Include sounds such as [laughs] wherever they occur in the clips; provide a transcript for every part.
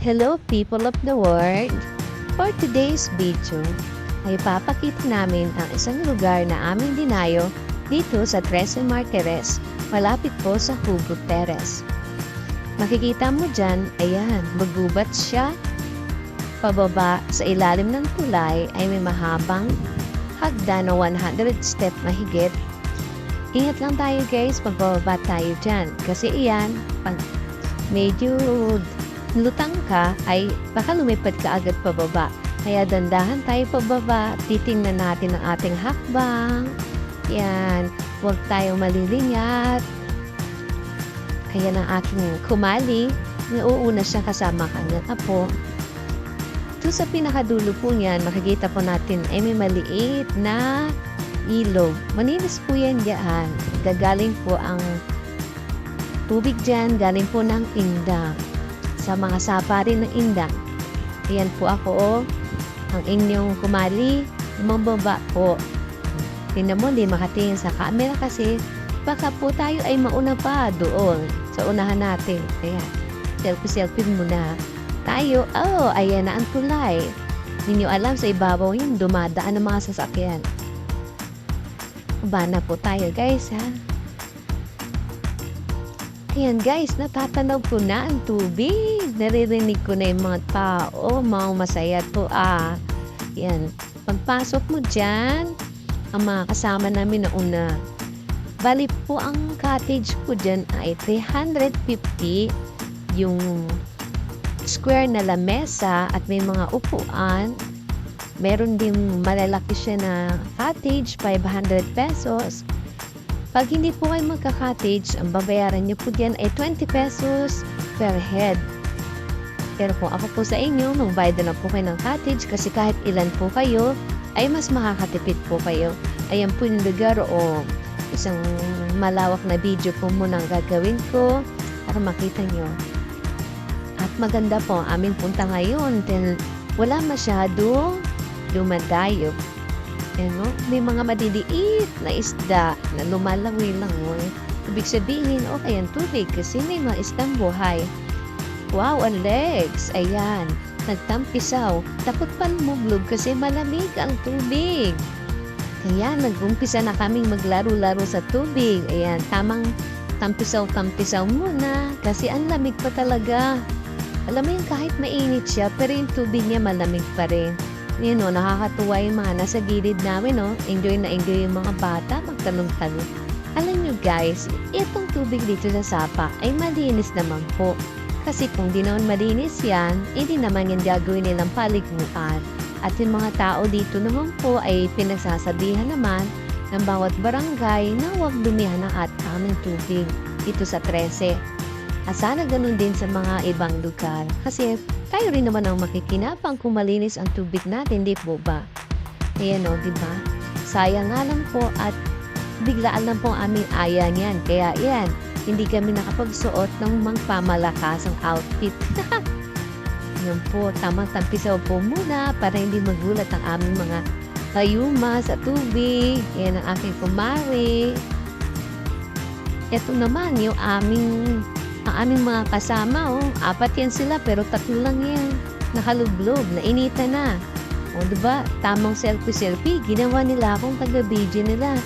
Hello people of the world! For today's video, ay papakita namin ang isang lugar na aming dinayo dito sa Trece Martires, malapit po sa Hugo Perez. Makikita mo dyan, ayan, magubat siya. Pababa sa ilalim ng tulay ay may mahabang hagdan na 100 step mahigit. Ingat lang tayo guys, pagbababa tayo dyan. Kasi iyan, pag medyo lutang ka, ay baka lumipad ka agad pababa. Kaya dandahan tayo pababa, titingnan natin ang ating hakbang. Yan, huwag tayo malilingat. Kaya ng aking kumali, nauuna siya kasama kanyang apo. Ito sa pinakadulo po niyan, makikita po natin ay may maliit na ilog. Maninis po yan dyan. Gagaling po ang tubig dyan, galing po ng indang. Sa mga sapa rin ng indang. Ayan po ako, oh. Ang inyong kumali, lumababa po. Tingnan mo, hindi makatingin sa camera kasi baka po tayo ay mauna pa doon sa unahan natin. Ayan, selfie-selfie muna. Tayo, oh, ayan na ang tulay. Ninyo alam sa ibabaw yun, dumadaan ang mga sasakyan. Bana po tayo guys ha. Ayan guys, natatanaw ko na ang tubig. Naririnig ko na yung mga tao. Mga masaya to ah. Yan. Pagpasok mo dyan, ang mga kasama namin na una. Bali po ang cottage ko dyan ay 350 yung square na lamesa at may mga upuan. Meron din malalaki siya na cottage, 500 pesos. Pag hindi po kayo magka-cottage, ang babayaran niyo po dyan ay 20 pesos per head. Pero kung ako po sa inyo, magbayad na po kayo ng cottage kasi kahit ilan po kayo, ay mas makakatipid po kayo. Ayan po yung lugar o isang malawak na video po muna ang gagawin ko para makita nyo. At maganda po ang aming punta ngayon wala masyado lumadayo. Ano, may mga madiliit na isda na lumalawi-langoy. Ibig sabihin, okay ang tubig kasi may mga isdang buhay. Wow, ang legs! Ayan, nagtampisaw. Takot pa lumublog kasi malamig ang tubig. Kaya nag-umpisa na kaming maglaro-laro sa tubig. Ayan, tamang tampisaw-tampisaw muna kasi ang lamig pa talaga. Alam mo yun, kahit mainit siya, pero yung tubig niya malamig pa rin. Yun o, nakakatuwa yung mga nasa gilid namin, no? Enjoy na enjoy yung mga bata, magtanong-tanong. Alam nyo guys, itong tubig dito sa Sapa ay malinis naman po. Kasi kung di naman malinis yan, hindi naman yan gagawin nilang paliguan. At yung mga tao dito naman po ay pinagsasabihan naman ng bawat barangay na huwag dumihan ng at aming tubig dito sa 13. At sana ganun din sa mga ibang lugar. Kasi tayo rin naman ang makikinapang kung malinis ang tubig natin, di po ba? Ayan o, di ba? Sayang nga lang po at biglaan lang po aming aya niyan. Kaya yan, hindi kami nakapagsuot ng magpamalakas ang outfit. [laughs] Yan po, tamang tampisaw po muna para hindi magulat ang aming mga kayuma sa tubig. Yan ang aking kumari. Ito naman yung aming aming mga kasama, oh, apat yan sila pero tatlo lang yan. Nakalublob, nainita na. O, diba? Tamang selfie-selfie, ginawa nila akong taga-video nila.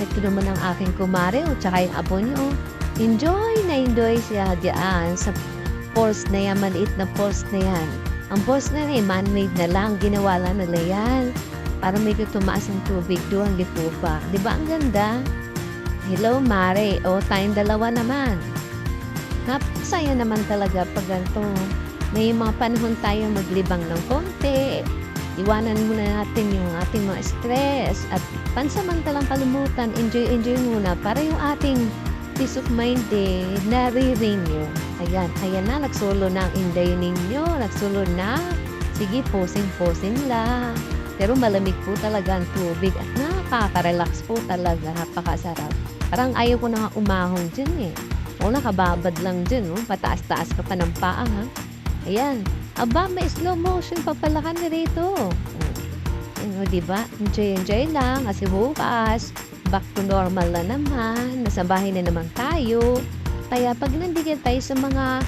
Ito naman ang aking kumare, o, tsaka yung apo niyo, oh. Enjoy na enjoy siya diyan sa falls na yan, maliit na falls na yan. Ang falls na yan, man-made na lang, ginawa lang nila yan. Para medyo tumaas ang tubig doon, di po ba? Di ba ang ganda? Hello, Mare. O, tayong dalawa naman. Napasaya naman talaga pag ganito. May mga panahon tayo maglibang ng konti. Iwanan muna natin yung ating mga stress at pansamantalang kalimutan, enjoy-enjoy muna para yung ating peace of mind eh, nare-renew. Ayan, ayan na, nagsolo na ang inday ninyo, nagsolo na. Sige, posing-posing lang. Pero malamig po talaga ang tubig at nakaka-relax po talaga, napakasarap. Parang ayaw ko na umahon dyan eh. O, nakababad lang dyan, oh. pataas-taas ka pa ng paa, ha? Ayan. Aba, may slow motion pa pala ka na rito. Ano, di ba? Enjoy, enjoy lang. Kasi bukas, back to normal na naman. Nasa bahay na naman tayo. Kaya pag nandigil tayo sa mga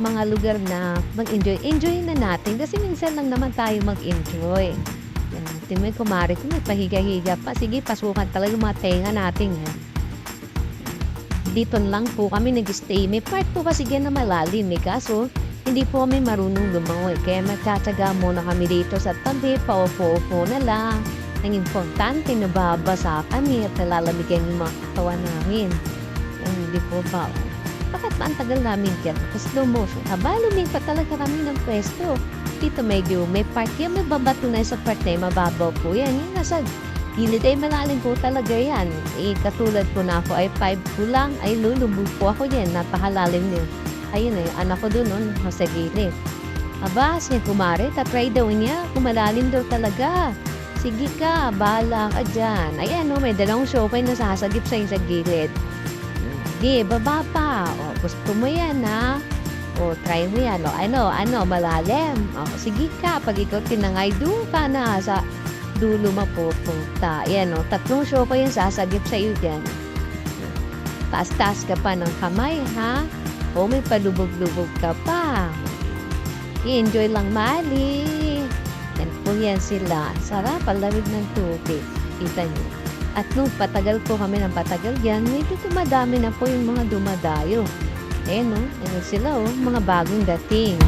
mga lugar na mag-enjoy. Enjoy na natin kasi minsan lang naman tayo mag-enjoy. Yan, natin may kumari ko, may pahiga-higa pa. Sige, pasukan talaga yung mga tenga natin. Eh. Dito lang po kami nag-stay. May part po kasi dyan na malalim eh. Kaso, hindi po kami marunong lumangoy. Kaya magtsatsaga muna kami dito sa tabi. Paupo-upo na lang. Ang importante, nababasa kami at nalalamigan yung mga katawan namin. Yan, hindi po ba? Bakit ba ang tagal namin dyan? Slow motion. Aba, lumipat talaga kami ng pwesto. Dito medyo may part yan. May babato na sa part na. Mababaw po yan. Yung nasa gilid ay malalim po talaga yan. Eh, katulad po na ako ay 5 po lang. Ay lulubog po ako yan. Napakalalim niyo. Ayun yung anak ko doon, no, nasa gilid. Aba, siya kumare, tatry daw niya. Kumalalim daw talaga. Sige ka, bahala ka dyan. Ayan, no, may dalawang syopay na sasagip sa'yo sa gilid. Sige, baba pa. O, gusto mo yan, ha? O, try mo yan. O, ano, ano, malalim. O, sige ka, pag ikaw tinangay, doon ka na sa dulo mapupunta. Ayan, o, tatlong syopay yung sasagip sa'yo dyan. Taas-taas ka pa ng kamay, ha? O, may palubog-lubog ka pa. I-enjoy lang, Mali. Yan po yan sila. Sarap, ang lamig ng tubig. Kita niyo. At nung patagal po kami ng patagal yan, medyo dumadami na po yung mga dumadayo. Eh no, ano sila oh, mga bagong dating.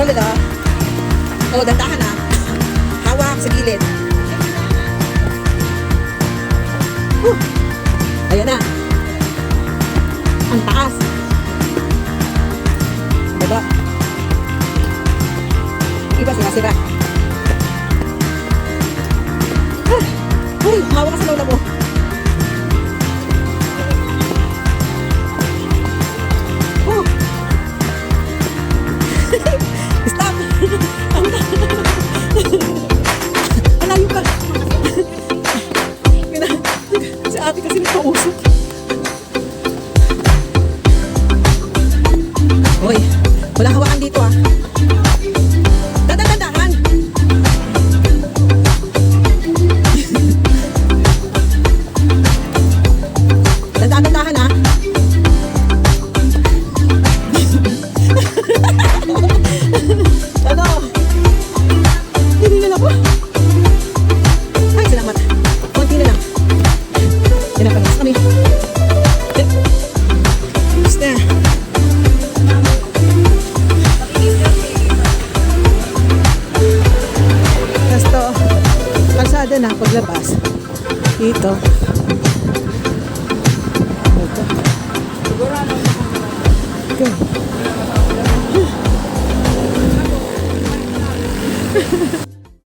Sa bundok talaga. O, dandahan na. Hawak sa gilid. Huh. Ayan na. Ang taas. Baba. Iba sira-sira. paglabas dito.